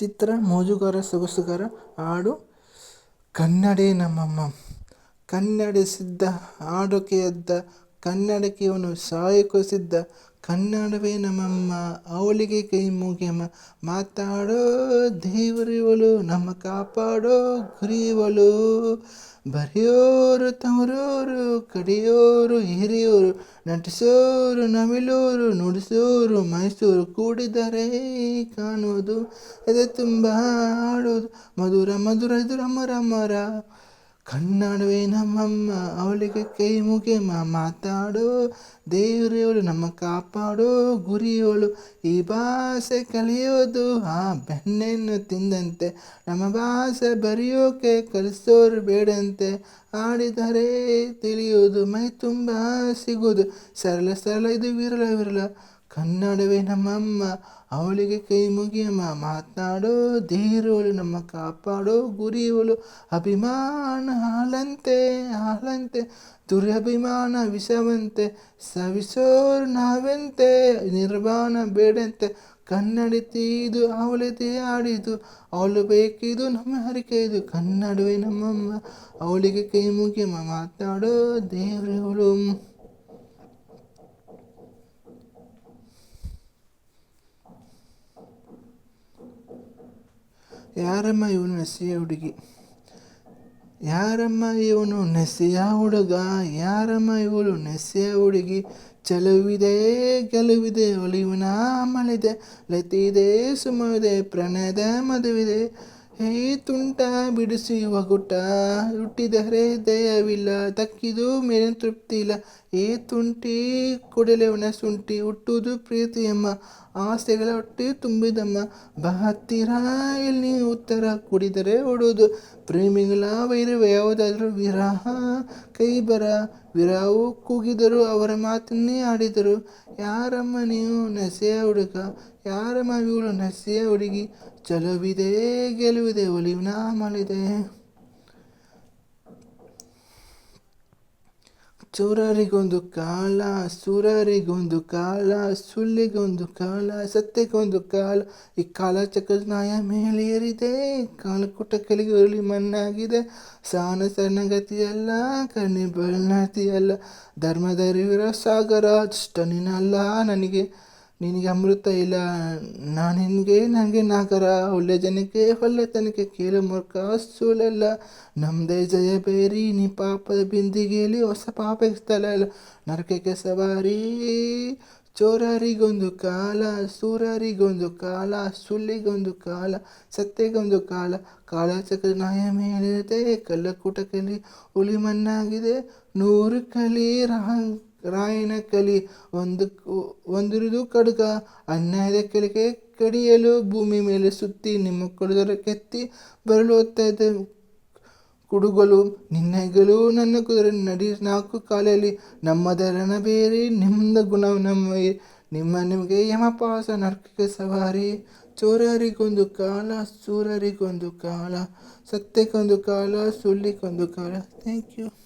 ಚಿತ್ರ ಮೋಜುಗಾರ ಸೊಗಸುಗಾರ ಹಾಡು ಕನ್ನಡೇ ನಮ್ಮಮ್ಮ. ಕನ್ನಡಿಸಿದ್ದ ಹಾಡು ಎದ್ದ ಕನ್ನಡಕ್ಕೆ ಸಾಯೋಕು ಸಿದ್ಧ ಕನ್ನಡವೇ ನಮ್ಮಮ್ಮ, ಅವಳಿಗೆ ಕೈ ಮುಗಿಯಮ್ಮ ಮಾತಾಡೋ ದೇವರಿವಳು, ನಮ್ಮ ಕಾಪಾಡೋ ಗುರಿಯವಳು ಬರೆಯೋರು ತವರೋರು, ಕಡಿಯೋರು ಹಿರಿಯೋರು, ನಟಿಸೋರು ನವಿಲೋರು, ನುಡಿಸೋರು ಮೈಸೂರು. ಕೂಡಿದರೆ ಕಾಣುವುದು ಅದೇ ತುಂಬ ಆಡೋದು ಮಧುರ ಮಧುರ ಇದು ರಮ ರಮರ ಕನ್ನಡವೇ ನಮ್ಮಮ್ಮ, ಅವಳಿಗೆ ಕೈ ಮುಗಿ ಮಾತಾಡು. ದೇವರೇವಳು ನಮ್ಮ ಕಾಪಾಡೋ. ಗುರಿಯವಳು ಈ ಭಾಷೆ ಕಲಿಯೋದು. ಆ ಬೆಣ್ಣೆಯನ್ನು ತಿಂದಂತೆ ನಮ್ಮ ಭಾಷೆ ಬರೆಯೋಕೆ ಕಲಿಸೋರು ಬೇಡಂತೆ. ಆಡಿದರೆ ತಿಳಿಯೋದು ಮೈ ತುಂಬ ಸಿಗೋದು ಸರಳ ಸರಳ ಇದು ವಿರಳ ವಿರಳ. ಕನ್ನಡವೇ ನಮ್ಮಮ್ಮ, ಅವಳಿಗೆ ಕೈ ಮುಗಿಯಮ್ಮ ಮಾತನಾಡೋ ಧೀರೋಳು, ನಮ್ಮ ಕಾಪಾಡೋ ಗುರಿಯವಳು ಅಭಿಮಾನ ಹಾಲಂತೆ ಹಾಲಂತೆ ದುರಭಿಮಾನ ವಿಷವಂತೆ, ಸವಿಸೋರು ನಾವೆಂತೆ, ನಿರ್ವಾಣ ಬೇಡಂತೆ. ಕನ್ನಡತಿ ಇದು ಅವಳದೇ ಆಡಿದು ಅವಳು ಬೇಕಿದು, ನಮ್ಮ ಹರಿಕೆ ಇದು ಕನ್ನಡವೇ ನಮ್ಮಮ್ಮ, ಅವಳಿಗೆ ಕೈ ಮುಗಿಯಮ್ಮ ಮಾತಾಡೋ ದೇವರುಗಳು ಯಾರಮ್ಮ ಇವನು ನೆಸೆಯ ಹುಡುಗಿ? ಯಾರಮ್ಮ ಇವನು ನೆಸೆಯ ಹುಡುಗ? ಯಾರಮ್ಮ ಇವಳು ನೆಸೆಯ ಹುಡುಗಿ? ಚೆಲುವಿದೆ, ಗೆಲುವಿದೆ, ಒಲಿವಿನ ಮಳಿದೆ ಲತಿದೆ ಸುಮವಿದೆ ಪ್ರಣಯದ ಮದುವಿದೆ. ಹೇ ತುಂಟ ಬಿಡಿಸಿ ಒಗುಟ ಹುಟ್ಟಿದರೆ ದಯವಿಲ್ಲ ತಕ್ಕಿದು ತೃಪ್ತಿ ಇಲ್ಲ. ಏ ತುಂಟಿ, ಕೊಡಲೆ ಒಣ ಸುಂಟಿ ಹುಟ್ಟುವುದು ಪ್ರೀತಿಯಮ್ಮ. ಆಸೆಗಳ ಹೊಟ್ಟೆ ತುಂಬಿದಮ್ಮ. ಬಹತ್ತಿರ ಹತ್ತಿರ ಇಲ್ಲಿ ಉತ್ತರ ಕುಡಿದರೆ ಓಡೋದು ಪ್ರೇಮಿಗಳ ವೈರವ, ಯಾವುದಾದರೂ ವಿರಹ ಕೈ ಬರ. ವಿರಹವು ಕೂಗಿದರು ಅವರ ಮಾತನ್ನೇ ಆಡಿದರು. ಯಾರಮ್ಮ ನೀವು ನೆಸೆಯ ಹುಡುಗ? ಯಾರಮ್ಮ ಮಾವಿಗಳು ನಸಿಯ ಹುಡುಗಿ? ಚಲುವಿದೆ, ಗೆಲುವಿದೆ, ಒಲಿವಿನ ಮಲಿದೆ. ಚೋರರಿಗೊಂದು ಕಾಲ, ಸುರರಿಗೊಂದು ಕಾಲ, ಸುಳ್ಳಿಗೊಂದು ಕಾಲ ಸತ್ಯಕ್ಕೊಂದು ಕಾಲ. ಈ ಕಾಲ ಚಕ್ರದ ನಾಯ ಮೇಲೇರಿದೆ ಕಾಲಕೂಟ ಕೆಳಗೆ ಉರುಳಿ ಮಣ್ಣಾಗಿದೆ. ಸಾನ ಸಣ್ಣಗತಿಯಲ್ಲ ಕಣ್ಣಿ ಬೆಳ್ನತಿಯಲ್ಲ ಧರ್ಮದರಿವಿರ ಸಾಗರ ಅಷ್ಟ ನೀನಲ್ಲ ನನಗೆ ನಿನಗೆ ಅಮೃತ ಇಲ್ಲ. ನಾನು ನಿನಗೆ ನನಗೆ ನಾಗರ. ಒಳ್ಳೆ ಜನಕ್ಕೆ ಒಳ್ಳೆತನಕ್ಕೆ ಕೇಳು ಮೂರ್ಖ ಸೋಲಲ್ಲ ನಮ್ಮದೇ ಜಯ ಬೇರಿ, ನೀ ಪಾಪದ ಬಿಂದಿಗೆಯಲ್ಲಿ ಹೊಸ ಪಾಪ ಇಲ್ಲ ನರಕಕ್ಕೆ ಸವಾರಿ, ಚೋರರಿಗೊಂದು ಕಾಲ, ಸೂರರಿಗೊಂದು ಕಾಲ, ಸುಳ್ಳಿಗೊಂದು ಕಾಲ, ಸತ್ತೆಗೊಂದು ಕಾಲ. ಕಾಲಚಕ್ರ ನಾಯ ಮೇಲಿದೆ ಕಲ್ಲಕೂಟದಲ್ಲಿ ಹುಲಿ ಮಣ್ಣಾಗಿದೆ. ನೂರು ಕಲಿ ರಹ ರಾಯನ ಕಲಿ ಒಂದು ಒಂದಿರುವುದು ಕಡುಗ, ಅನ್ಯಾಯದ ಕಲಿಕೆ ಕಡಿಯಲು ಭೂಮಿ ಮೇಲೆ ಸುತ್ತಿ ನಿಮ್ಮ ಕುಡಿದರ ಕೆತ್ತಿ ಬರಲು ಇದೆ ಕುಡುಗಲು ನಿನ್ನೆಗಳು ನನ್ನ ಕುದುರೆ ನಡಿ ನಾಲ್ಕು ಕಾಲಲ್ಲಿ ನಮ್ಮದರನ ಬೇರೆ ನಿಮ್ಮದ ಗುಣ ನಮ್ಮ ನಿಮ್ಮ ನಿಮಗೆ ಯಮಪಾಸ, ನರ್ಕಕ್ಕೆ ಸವಾರಿ, ಚೋರರಿಗೊಂದು ಕಾಲ, ಸೂರರಿಗೊಂದು ಕಾಲ ಸತ್ಯಕ್ಕೊಂದು ಕಾಲ, ಸುಳ್ಳಿಗೊಂದು ಕಾಲ. Thank you